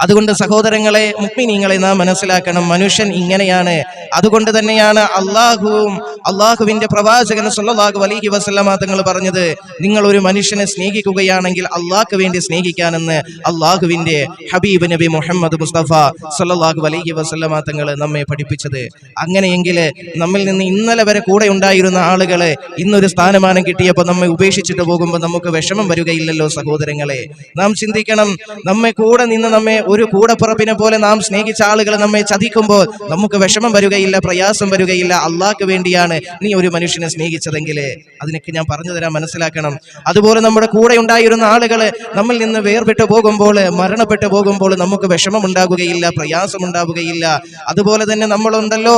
അതുകൊണ്ട് സഹോദരങ്ങളെ മുക്മിനീങ്ങളെ നാം മനസ്സിലാക്കണം. മനുഷ്യൻ ഇങ്ങനെയാണ്. അതുകൊണ്ട് തന്നെയാണ് അള്ളാഹുവും അള്ളാഹുവിന്റെ പ്രവാചകൻ സല്ലാഹു അലഹി വസല്ലമ തങ്ങൾ പറഞ്ഞത് നിങ്ങൾ ഒരു മനുഷ്യനെ സ്നേഹിക്കുകയാണെങ്കിൽ അള്ളാഹ്ക്ക് വേണ്ടി സ്നേഹിക്കാനെന്ന് അള്ളാഹുവിന്റെ ഹബീബ് നബി മുഹമ്മദ് മുസ്തഫ സല്ലല്ലാഹു അലഹി വസല്ലമ തങ്ങൾ നമ്മെ പഠിപ്പിച്ചത്. അങ്ങനെയെങ്കിൽ നമ്മിൽ നിന്ന് ഇന്നലെ വരെ കൂടെ ഉണ്ടായിരുന്ന ആളുകളെ ഇന്നൊരു സ്ഥാനമാനം കിട്ടിയപ്പോൾ നമ്മെ ഉപേക്ഷിച്ചിട്ട് പോകുമ്പോൾ നമുക്ക് വിഷമം വരികയില്ലല്ലോ സഹോദരങ്ങളെ. നാം ചിന്തിക്കണം നമ്മെ കൂടെ നിന്ന് നമ്മെ ഒരു കൂടപ്പുറപ്പിനെ പോലെ നാം സ്നേഹിച്ച ആളുകൾ നമ്മെ ചതിക്കുമ്പോൾ നമുക്ക് വിഷമം വരികയില്ല പ്രയാസം വരികയില്ല. അള്ളാഹ്ക്ക് വേണ്ടിയാണ് നീ ഒരു മനുഷ്യനെ സ്നേഹിച്ചതെങ്കിൽ അതിനൊക്കെ ഞാൻ പറഞ്ഞു തരാൻ മനസ്സിലാക്കണം. അതുപോലെ നമ്മുടെ കൂടെ ഉണ്ടായിരുന്ന ആളുകൾ നമ്മിൽ നിന്ന് വേർപെട്ടു പോകുമ്പോൾ മരണപ്പെട്ടു പോകുമ്പോൾ നമുക്ക് വിഷമം ഉണ്ടാകുകയില്ല പ്രയാസം ഉണ്ടാവുകയില്ല അതുപോലെ തന്നെ നമ്മളുണ്ടല്ലോ.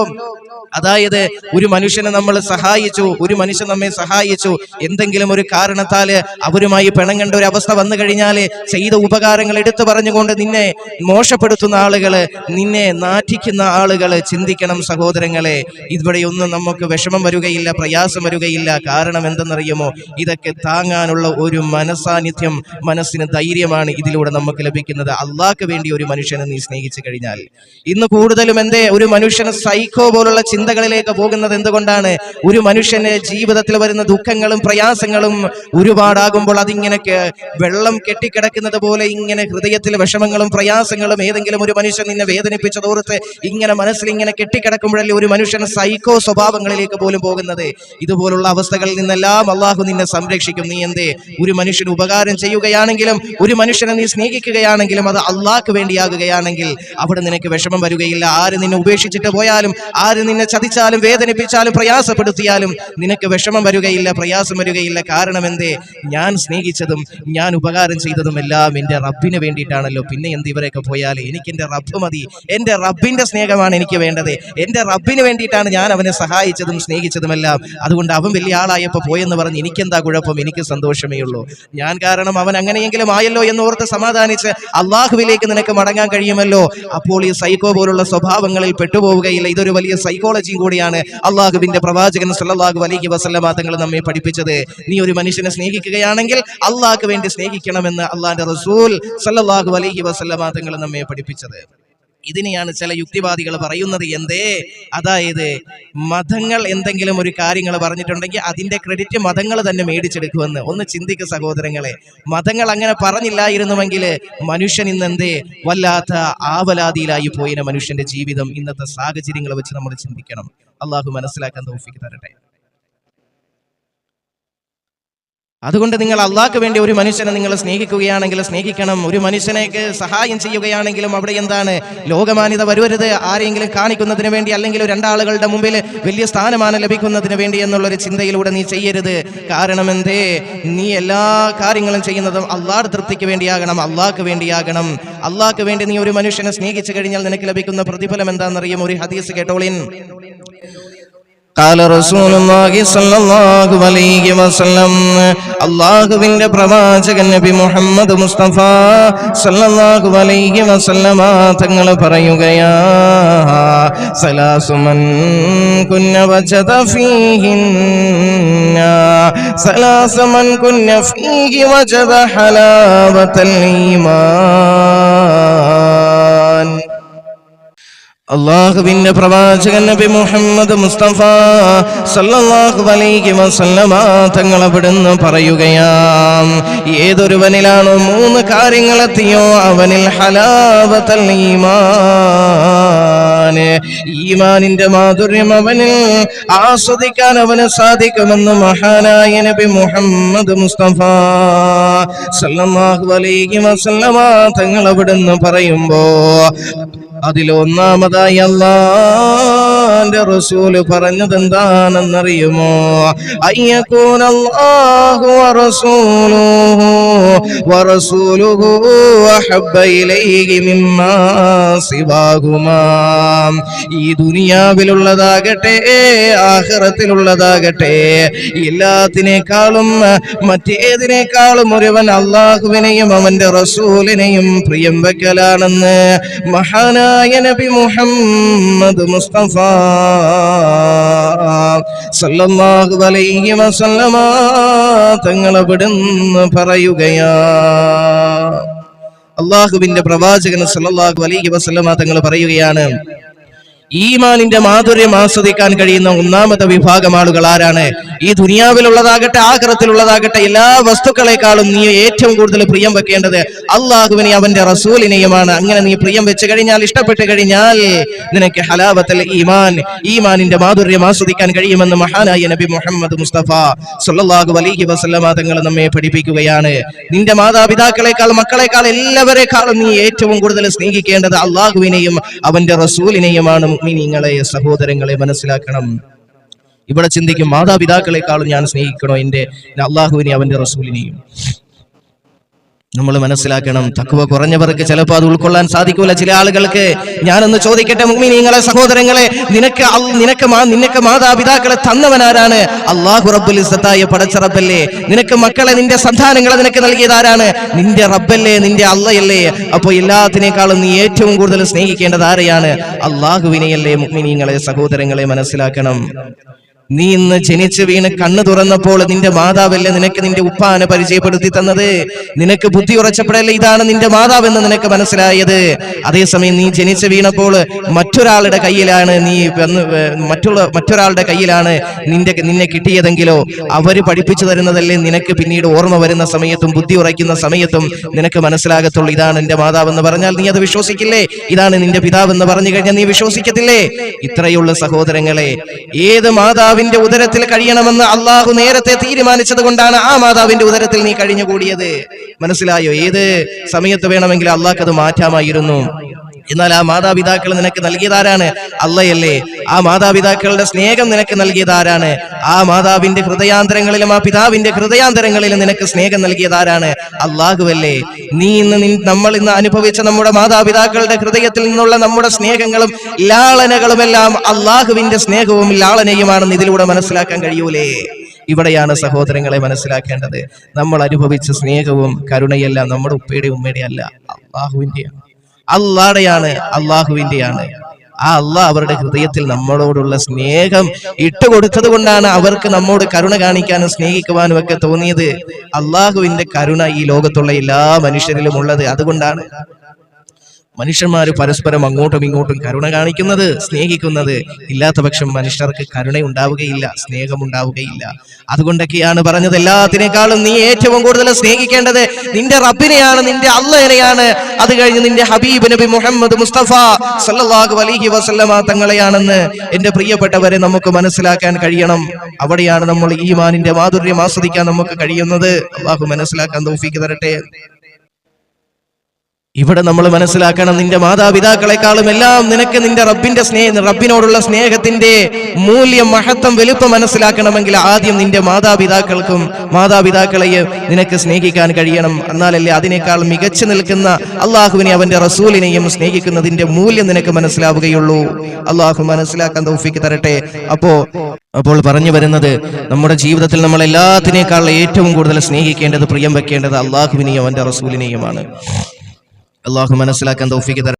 അതായത് ഒരു മനുഷ്യനെ നമ്മൾ സഹായിച്ചു ഒരു മനുഷ്യൻ നമ്മെ സഹായിച്ചു. എന്തെങ്കിലും ഒരു കാരണത്താൽ അവരുമായി പിണങ്ങേണ്ട ഒരു അവസ്ഥ വന്നു കഴിഞ്ഞാൽ ചെയ്ത ഉപകാരങ്ങൾ എടുത്തു പറഞ്ഞുകൊണ്ട് നിന്നെ മോശപ്പെടുത്തുന്ന ആളുകൾ നിന്നെ നാറ്റിക്കുന്ന ആളുകൾ ചിന്തിക്കണം സഹോദരങ്ങളെ. ഇവിടെയൊന്നും നമുക്ക് വിഷമം വരികയില്ല പ്രയാസം വരികയില്ല. കാരണം എന്തെന്നറിയുമോ? ഇതൊക്കെ താങ്ങാനുള്ള ഒരു മനസാന്നിധ്യം മനസ്സിന് ധൈര്യമാണ് ഇതിലൂടെ നമുക്ക് ലഭിക്കുന്നത്. അള്ളാഹ്ക്ക് വേണ്ടി ഒരു മനുഷ്യനെ നീ സ്നേഹിച്ചു കഴിഞ്ഞാൽ. ഇന്ന് കൂടുതലും എന്തേ? ഒരു മനുഷ്യന് സൈക്കോ പോലുള്ള ചിന്തകളിലേക്ക് പോകുന്നത് എന്തുകൊണ്ടാണ്? ഒരു മനുഷ്യന് ജീവിതത്തിൽ വരുന്ന ദുഃഖങ്ങളും പ്രയാസങ്ങളും ഒരുപാടാകുമ്പോൾ അതിങ്ങനെ വെള്ളം കെട്ടിക്കിടക്കുന്നത് പോലെ ഇങ്ങനെ ഹൃദയത്തിൽ വിഷമങ്ങളും പ്രയാസങ്ങളും ഏതെങ്കിലും ഒരു മനുഷ്യൻ നിന്നെ വേദനിപ്പിച്ചതോർത്ത് ഇങ്ങനെ മനസ്സിൽ ഇങ്ങനെ കെട്ടിക്കിടക്കുമ്പോഴല്ലേ ഒരു മനുഷ്യൻ സൈക്കോ സ്വഭാവങ്ങളിലേക്ക് പോലും പോകുന്നത്? ഇതുപോലുള്ള അവസ്ഥകളിൽ നിന്നെല്ലാം അള്ളാഹു നിന്നെ സംരക്ഷിക്കും. നീ എന്തേ? ഒരു മനുഷ്യന് ഉപകാരം ചെയ്യുകയാണെങ്കിലും ഒരു മനുഷ്യനെ നീ സ്നേഹിക്കുകയാണെങ്കിലും അത് അള്ളാഹ്ക്ക് വേണ്ടിയാകുകയാണെങ്കിൽ അവിടെ നിനക്ക് വിഷമം വരികയില്ല. ആര് നിന്നെ ഉപേക്ഷിച്ചിട്ട് പോയാലും ആര് നിന്നെ ചതിച്ചാലും വേദനിപ്പിച്ചാലും പ്രയാസപ്പെടുത്തിയാലും നിനക്ക് വിഷമം വരികയില്ല പ്രയാസം വരികയില്ല. കാരണം എന്തേ? ഞാൻ സ്നേഹിച്ചതും ഞാൻ ഉപകാരം ചെയ്തതും എല്ലാം എന്റെ റബ്ബിന് വേണ്ടിയിട്ടാണല്ലോ. പിന്നെ എന്ത് ഇവരൊക്കെ പോയാൽ എനിക്ക് എന്റെ റബ്ബ് മതി. എന്റെ റബ്ബിന്റെ സ്നേഹമാണ് എനിക്ക് വേണ്ടത്. എന്റെ റബ്ബിന് വേണ്ടിയിട്ടാണ് ഞാൻ അവനെ സഹായിച്ചതും സ്നേഹിച്ചതുമെല്ലാം. അതുകൊണ്ട് അവൻ വലിയ ആളായപ്പോൾ പോയെന്ന് പറഞ്ഞ് എനിക്കെന്താ കുഴപ്പം? എനിക്ക് സന്തോഷമേ ഉള്ളൂ. ഞാൻ കാരണം അവൻ അങ്ങനെയെങ്കിലും ആയല്ലോ എന്ന് ഓർത്ത് സമാധാനിച്ച് അള്ളാഹുവിലേക്ക് നിനക്ക് മടങ്ങാൻ കഴിയുമല്ലോ. അപ്പോൾ ഈ സൈക്കോ പോലുള്ള സ്വഭാവങ്ങളിൽ പെട്ടുപോവുകയില്ല. ഇതൊരു വലിയ സൈക്കോളജിയും കൂടിയാണ് അള്ളാഹുവിന്റെ പ്രവാചകൻ സല്ലാഹു അലൈഹി വസല്ലമ തങ്ങൾ നമ്മെ പഠിപ്പിച്ചത്. നീ ഒരു മനുഷ്യനെ സ്നേഹിക്കുകയാണെങ്കിൽ അള്ളാഹ്ക്ക് വേണ്ടി സ്നേഹിക്കണമെന്ന് അള്ളാഹിന്റെ റസൂൽ സല്ലാഹു അലൈഹി വസല്ലമ തങ്ങൾ നമ്മെ പഠിപ്പിച്ചത്. ഇതിനെയാണ് ചില യുക്തിവാദികൾ പറയുന്നത്. എന്തേ? അതായത് മതങ്ങൾ എന്തെങ്കിലും ഒരു കാര്യങ്ങൾ പറഞ്ഞിട്ടുണ്ടെങ്കിൽ അതിന്റെ ക്രെഡിറ്റ് മതങ്ങൾ തന്നെ മേടിച്ചെടുക്കുമെന്ന്. ഒന്ന് ചിന്തിക്കുക സഹോദരങ്ങളെ. മതങ്ങൾ അങ്ങനെ പറഞ്ഞില്ലായിരുന്നുവെങ്കിൽ മനുഷ്യൻ ഇന്ന് എന്തേ? വല്ലാത്ത ആവലാതിയിലായി പോയിന മനുഷ്യന്റെ ജീവിതം. ഇന്നത്തെ സാഹചര്യങ്ങൾ വെച്ച് നമ്മൾ ചിന്തിക്കണം. അള്ളാഹു മനസ്സിലാക്കാൻ തോഫിക്ക് തരട്ടെ. അതുകൊണ്ട് നിങ്ങൾ അള്ളാഹ്ക്ക് വേണ്ടി ഒരു മനുഷ്യനെ നിങ്ങൾ സ്നേഹിക്കുകയാണെങ്കിൽ സ്നേഹിക്കണം. ഒരു മനുഷ്യനേക്ക് സഹായം ചെയ്യുകയാണെങ്കിലും അവിടെ എന്താണ്? ലോകമാനിത വരുവരുത് ആരെങ്കിലും കാണിക്കുന്നതിന് വേണ്ടി അല്ലെങ്കിൽ രണ്ടാളുകളുടെ മുമ്പിൽ വലിയ സ്ഥാനമാണ് ലഭിക്കുന്നതിന് വേണ്ടി എന്നുള്ളൊരു ചിന്തയിലൂടെ നീ ചെയ്യരുത്. കാരണം എന്തേ? നീ എല്ലാ കാര്യങ്ങളും ചെയ്യുന്നതും അള്ളാഹ് തൃപ്തിക്ക് വേണ്ടിയാകണം. അള്ളാഹ്ക്ക് വേണ്ടിയാകണം. അള്ളാഹ്ക്ക് വേണ്ടി നീ ഒരു മനുഷ്യനെ സ്നേഹിച്ചു കഴിഞ്ഞാൽ നിനക്ക് ലഭിക്കുന്ന പ്രതിഫലം എന്താണെന്നറിയും ഒരു ഹദീസ് കേട്ടോളിൻ. قال رسول الله صلى الله عليه وسلم അള്ളാഹുവിന്റെ പ്രവാചകൻ നബി മുഹമ്മദ് മുസ്തഫ സല്ലല്ലാഹു അലൈഹി വസല്ലമ തങ്ങൾ പറയുകയാ സലാസുമൻ കുന്ന വജദ ഫീഹിന്ന സലാസമൻ കുന്ന ഫീഹി വജദ ഹലാവത്തൽ ഈമാൻ അള്ളാഹുവിന്റെ പ്രവാചകൻ നബി മുഹമ്മദ് മുസ്തഫ സല്ലല്ലാഹു അലൈഹി വസല്ലമ തങ്ങൾ അവിടുന്ന് പറയുകയാം ഏതൊരുവനിലാണോ മൂന്ന് കാര്യങ്ങൾ എത്തിയോ അവനിൽ ഹലാവത്തൽ ഈമാനിന്റെ മാധുര്യം അവനിൽ ആസ്വദിക്കാൻ അവന് സാധിക്കുമെന്ന് മഹാനായ നബി മുഹമ്മദ് മുസ്തഫ സല്ലല്ലാഹു അലൈഹി വസല്ലമ തങ്ങൾ അവിടുന്ന് പറയുമ്പോ അതിലൊന്നാമതായി അള്ളാന്റെ റസൂൽ പറഞ്ഞത് എന്താണെന്നറിയുമോ അയ്യക്കൂനല്ലാഹു വറസൂലുഹു ഈ ദുനിയാവിലുള്ളതാകട്ടെ ആഖിറത്തിലുള്ളതാകട്ടെ എല്ലാത്തിനേക്കാളും മറ്റേതിനേക്കാളും ഒരുവൻ അള്ളാഹുവിനെയും അവന്റെ റസൂലിനെയും പ്രിയം വെക്കലാണെന്ന് മഹാനായ നബി മുഹമ്മദ് മുസ്തഫ സല്ലല്ലാഹു അലൈഹി വസല്ലമ തങ്ങൾ അവിടുന്ന് പറയുകയാ. അള്ളാഹുവിന്റെ പ്രവാചകൻ സല്ലല്ലാഹു അലൈഹി വസല്ലമ തങ്ങൾ പറയുകയാണ് ഈമാനിന്റെ മാധുര്യം ആസ്വദിക്കാൻ കഴിയുന്ന ഒന്നാമത്തെ വിഭാഗം ആളുകൾ ആരാണ്? ഈ ദുനിയാവിലുള്ളതാകട്ടെ ആഗ്രഹത്തിലുള്ളതാകട്ടെ എല്ലാ വസ്തുക്കളെക്കാളും നീ ഏറ്റവും കൂടുതൽ പ്രിയം വെക്കേണ്ടത് അള്ളാഹുവിനെ അവന്റെ റസൂലിനെയുമാണ്. അങ്ങനെ നീ പ്രിയം വെച്ച് കഴിഞ്ഞാൽ ഇഷ്ടപ്പെട്ട് കഴിഞ്ഞാൽ നിനക്ക് ഹലാവത്തൽ ഈമാൻ ഈമാനിന്റെ മാധുര്യം ആസ്വദിക്കാൻ കഴിയുമെന്ന് മഹാനായ നബി മുഹമ്മദ് മുസ്തഫ സുല്ലാഹു അലൈഹി വസല്ലമ തങ്ങൾ നമ്മെ പഠിപ്പിക്കുകയാണ്. നിന്റെ മാതാപിതാക്കളെക്കാൾ മക്കളെക്കാൾ എല്ലാവരെക്കാളും നീ ഏറ്റവും കൂടുതൽ സ്നേഹിക്കേണ്ടത് അള്ളാഹുവിനെയും അവന്റെ റസൂലിനെയുമാണ്. മുഅ്മിനീങ്ങളെ സഹോദരങ്ങളെ മനസ്സിലാക്കണം. ഇവിടെ ചിന്തിക്കും മാതാപിതാക്കളെക്കാളും ഞാൻ സ്നേഹിക്കണോ എന്റെ അള്ളാഹുവിനെ അവന്റെ റസൂലിനെയും. നമ്മൾ മനസ്സിലാക്കണം തക്കുവ കുറഞ്ഞവർക്ക് ചിലപ്പോൾ അത് ഉൾക്കൊള്ളാൻ സാധിക്കൂല. ചില ആളുകൾക്ക് ഞാനൊന്ന് ചോദിക്കട്ടെ മുഗ്മിനീങ്ങളെ സഹോദരങ്ങളെ നിനക്ക് നിനക്ക് നിനക്ക് മാതാപിതാക്കളെ തന്നവനാരാണ്? അള്ളാഹു റബ്ബുൽ ഇസത്തായ പടച്ച റബ്ബല്ലേ നിനക്ക് മക്കളെ നിന്റെ സന്താനങ്ങളെ നിനക്ക് നൽകിയതാരാണ്? നിന്റെ റബ്ബല്ലേ നിന്റെ അള്ളയല്ലേ? അപ്പോൾ എല്ലാത്തിനേക്കാളും നീ ഏറ്റവും കൂടുതൽ സ്നേഹിക്കേണ്ടത് ആരെയാണ്? അള്ളാഹുവിനെയല്ലേ മുഗ്മിനീങ്ങളെ സഹോദരങ്ങളെ മനസ്സിലാക്കണം. നീ ഇന്ന് ജനിച്ചു വീണ് കണ്ണു തുറന്നപ്പോൾ നിന്റെ മാതാവല്ലേ നിനക്ക് നിന്റെ ഉപ്പാനെ പരിചയപ്പെടുത്തി തന്നത്? നിനക്ക് ബുദ്ധി ഉറച്ചപ്പോഴല്ലേ ഇതാണ് നിന്റെ മാതാവെന്ന് നിനക്ക് മനസ്സിലായത്? അതേസമയം നീ ജനിച്ചു വീണപ്പോൾ മറ്റൊരാളുടെ കയ്യിലാണ് നീ വന്ന് മറ്റുള്ള മറ്റൊരാളുടെ കയ്യിലാണ് നിന്റെ നിന്നെ കിട്ടിയതെങ്കിലോ? അവർ പഠിപ്പിച്ചു തരുന്നതല്ലേ നിനക്ക് പിന്നീട് ഓർമ്മ വരുന്ന സമയത്തും ബുദ്ധി ഉറയ്ക്കുന്ന സമയത്തും നിനക്ക് മനസ്സിലാകത്തുള്ളൂ. ഇതാണ് എന്റെ മാതാവെന്ന് പറഞ്ഞാൽ നീ അത് വിശ്വസിക്കില്ലേ? ഇതാണ് നിന്റെ പിതാവെന്ന് പറഞ്ഞു കഴിഞ്ഞാൽ നീ വിശ്വസിക്കത്തില്ലേ? ഇത്രയുള്ള സഹോദരങ്ങളെ ഏത് മാതാവിന്റെ ഉദരത്തിൽ കഴിയണമെന്ന് അള്ളാഹു നേരത്തെ തീരുമാനിച്ചത് കൊണ്ടാണ് ആ മാതാവിന്റെ ഉദരത്തിൽ നീ കഴിഞ്ഞുകൂടിയത്. മനസ്സിലായോ? ഏത് സമയത്ത് വേണമെങ്കിൽ അള്ളാഹ് അത് മാറ്റാമായിരുന്നു. എന്നാൽ ആ മാതാപിതാക്കൾ നിനക്ക് നൽകിയതാരാണ്? അല്ലയല്ലേ ആ മാതാപിതാക്കളുടെ സ്നേഹം നിനക്ക് നൽകിയതാരാണ്? ആ മാതാവിന്റെ ഹൃദയാന്തരങ്ങളിലും ആ പിതാവിന്റെ ഹൃദയാന്തരങ്ങളിലും നിനക്ക് സ്നേഹം നൽകിയതാരാണ്? അള്ളാഹുവല്ലേ. നീ ഇന്ന് നമ്മൾ ഇന്ന് അനുഭവിച്ച നമ്മുടെ മാതാപിതാക്കളുടെ ഹൃദയത്തിൽ നിന്നുള്ള നമ്മുടെ സ്നേഹങ്ങളും ലാളനകളുമെല്ലാം അള്ളാഹുവിന്റെ സ്നേഹവും ലാളനയുമാണെന്ന് ഇതിലൂടെ മനസ്സിലാക്കാൻ കഴിയൂലേ. ഇവിടെയാണ് സഹോദരങ്ങളെ മനസ്സിലാക്കേണ്ടത്. നമ്മൾ അനുഭവിച്ച സ്നേഹവും കരുണയെല്ലാം നമ്മുടെ ഉപ്പയുടെ ഉമ്മയുടെ അല്ല അള്ളാഹുവിന്റെയാണ് അള്ളാടെയാണ് അള്ളാഹുവിന്റെയാണ് ആ അള്ളാഹ് അവരുടെ ഹൃദയത്തിൽ നമ്മളോടുള്ള സ്നേഹം ഇട്ടുകൊടുത്തത് കൊണ്ടാണ് അവർക്ക് നമ്മോട് കരുണ കാണിക്കാനും സ്നേഹിക്കുവാനും ഒക്കെ തോന്നിയത്. അള്ളാഹുവിന്റെ കരുണ ഈ ലോകത്തുള്ള എല്ലാ മനുഷ്യരിലും ഉള്ളത്. അതുകൊണ്ടാണ് മനുഷ്യന്മാർ പരസ്പരം അങ്ങോട്ടും ഇങ്ങോട്ടും കരുണ കാണിക്കുന്നത് സ്നേഹിക്കുന്നത് ഇല്ലാത്ത പക്ഷം മനുഷ്യർക്ക് കരുണ ഉണ്ടാവുകയില്ല സ്നേഹം ഉണ്ടാവുകയില്ല അതുകൊണ്ടൊക്കെയാണ് പറഞ്ഞത് എല്ലാത്തിനേക്കാളും നീ ഏറ്റവും കൂടുതൽ സ്നേഹിക്കേണ്ടത് നിന്റെ റബ്ബിനെയാണ് നിന്റെ അള്ളനെയാണ് അത് കഴിഞ്ഞ് നിന്റെ ഹബീബ് നബി മുഹമ്മദ് മുസ്തഫ സല്ലാഹു അലഹി വസല്ലമ തങ്ങളെയാണെന്ന് എന്റെ പ്രിയപ്പെട്ടവരെ നമുക്ക് മനസ്സിലാക്കാൻ കഴിയണം. അവിടെയാണ് നമ്മൾ ഈമാനിന്റെ മാധുര്യം ആസ്വദിക്കാൻ നമുക്ക് കഴിയുന്നത്. അള്ളാഹു മനസ്സിലാക്കാൻ തോഫിക്ക് തരട്ടെ. ഇവിടെ നമ്മൾ മനസ്സിലാക്കണം നിന്റെ മാതാപിതാക്കളെക്കാളും എല്ലാം നിനക്ക് നിന്റെ റബ്ബിന്റെ സ്നേഹ റബ്ബിനോടുള്ള സ്നേഹത്തിന്റെ മൂല്യം മഹത്വം വലുപ്പം മനസ്സിലാക്കണമെങ്കിൽ ആദ്യം നിന്റെ മാതാപിതാക്കൾക്കും മാതാപിതാക്കളെ നിനക്ക് സ്നേഹിക്കാൻ കഴിയണം. എന്നാലല്ലേ അതിനേക്കാൾ മികച്ചു നിൽക്കുന്ന അള്ളാഹുവിനെ അവന്റെ റസൂലിനെയും സ്നേഹിക്കുന്നതിന്റെ മൂല്യം നിനക്ക് മനസ്സിലാവുകയുള്ളൂ. അള്ളാഹു മനസ്സിലാക്കാൻ തൗഫിക്ക് തരട്ടെ. അപ്പോ അപ്പോൾ പറഞ്ഞു വരുന്നത് നമ്മുടെ ജീവിതത്തിൽ നമ്മൾ എല്ലാത്തിനേക്കാൾ ഏറ്റവും കൂടുതൽ സ്നേഹിക്കേണ്ടത് പ്രിയം വെക്കേണ്ടത് അള്ളാഹുവിനെയും അവന്റെ റസൂലിനെയുമാണ്. അള്ളാഹു മനസ്സിലാക്കാൻ തൗഫീക്ക് തരട്ടെ